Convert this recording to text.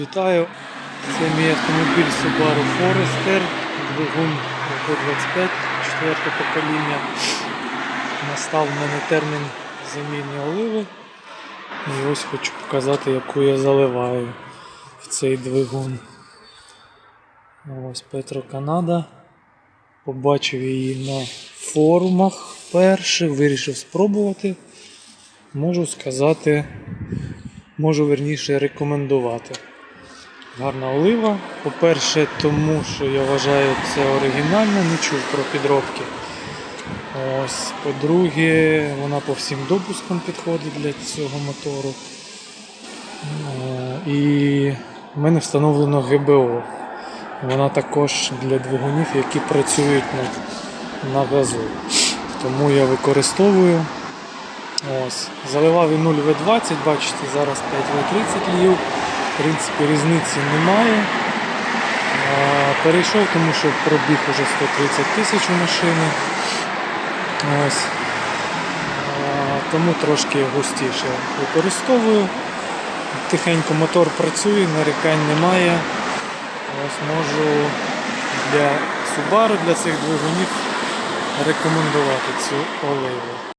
Вітаю! Це мій автомобіль Subaru Forester, двигун Т-25, четверте покоління. Настав в мене термін заміни оливи. І ось хочу показати, яку я заливаю в цей двигун. Ось Петро Канада. Побачив її на форумах перших, вирішив спробувати. Можу сказати, можу верніше рекомендувати. Гарна олива. По-перше, тому що я вважаю це оригінально, не чув про підробки. Ось, по-друге, вона по всім допускам підходить для цього мотору. Е, І в мене встановлено ГБО. Вона також для двигунів, які працюють на, на газу. Тому я використовую. Ось. Заливав і 0 В20, бачите, зараз 5 В30 лів. В принципі, різниці немає. Перейшов, тому що пробіг уже 130 тисяч у машини. Ось. Тому трошки густіше використовую. Тихенько мотор працює, нарікань немає. Ось можу для Subaru, для цих двигунів рекомендувати цю оливу.